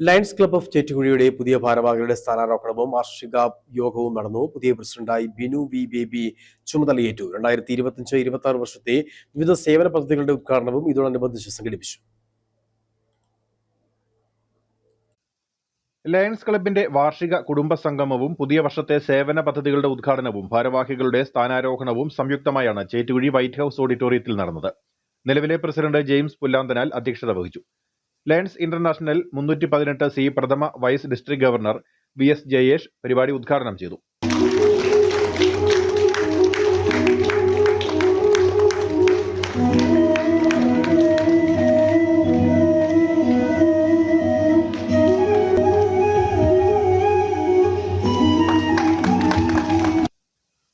Lions club of ചേറ്റുകുഴിയുടെ പുതിയ ഭാരവാഹികളുടെ സ്ഥാനാരോഹണവും വാർഷിക യോഗവും നടന്നു. പുതിയ പ്രസിഡന്റായി ബിനു വി ബേബി ചുമതലയേറ്റു. രണ്ടായിരത്തി ഇരുപത്തിയഞ്ച് ഇരുപത്തി ആറ് വർഷത്തെ വിവിധ സേവന പദ്ധതികളുടെ ഉദ്ഘാടനവും ഇതോടനുബന്ധിച്ച് സംഘടിപ്പിച്ചു. ലയൺസ് ക്ലബിന്റെ വാർഷിക കുടുംബ സംഗമവും പുതിയ വർഷത്തെ സേവന പദ്ധതികളുടെ ഉദ്ഘാടനവും ഭാരവാഹികളുടെ സ്ഥാനാരോഹണവും സംയുക്തമായാണ് ചേറ്റുകുഴി വൈറ്റ് ഹൌസ് ഓഡിറ്റോറിയത്തിൽ നടന്നത്. നിലവിലെ പ്രസിഡന്റ് ജെയിംസ് പുല്ലാന്തനാൽ അധ്യക്ഷത വഹിച്ചു. ലയൺസ് ഇന്റർനാഷണൽ മുന്നൂറ്റി പതിനെട്ട് സി പ്രഥമ vice district governor V S Jayesh പരിപാടി ഉദ്ഘാടനം ചെയ്തു.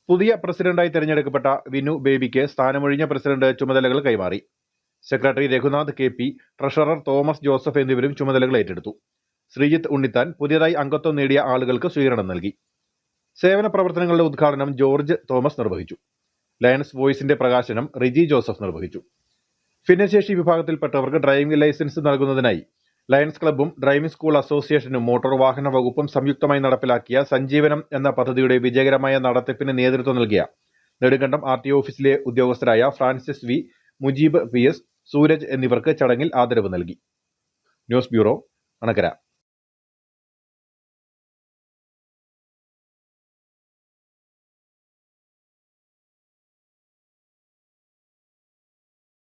പുതിയ പ്രസിഡന്റായി തെരഞ്ഞെടുക്കപ്പെട്ട വിനു ബേബിക്ക് സ്ഥാനമൊഴിഞ്ഞ പ്രസിഡന്റ് ചുമതലകൾ കൈമാറി. Secretary Raghunath K P treasurer Thomas Joseph എന്നിവരും ചുമതലകൾ ഏറ്റെടുത്തു. ശ്രീജിത്ത് ഉണ്ണിത്താൻ പുതിയതായി അംഗത്വം നേടിയ ആളുകൾക്ക് സ്വീകരണം നൽകി. സേവന പ്രവർത്തനങ്ങളുടെ ഉദ്ഘാടനം ജോർജ് തോമസ് നിർവഹിച്ചു. ലയൺസ് വോയിസിന്റെ പ്രകാശനം റിജി ജോസഫ് നിർവഹിച്ചു. ഭിന്നശേഷി വിഭാഗത്തിൽപ്പെട്ടവർക്ക് ഡ്രൈവിംഗ് ലൈസൻസ് നൽകുന്നതിനായി ലയൺസ് ക്ലബ്ബും ഡ്രൈവിംഗ് സ്കൂൾ അസോസിയേഷനും മോട്ടോർ വാഹന വകുപ്പും സംയുക്തമായി നടപ്പിലാക്കിയ സഞ്ജീവനം എന്ന പദ്ധതിയുടെ വിജയകരമായ നടത്തിപ്പിന് നേതൃത്വം നൽകിയ നെടുങ്കണ്ടം ആർ ടി ഓഫീസിലെ ഉദ്യോഗസ്ഥരായ Francis V Mujeeb P S Sooraj എന്നിവർക്ക് ചടങ്ങിൽ ആദരവ് നൽകി. News bureau Anakkara.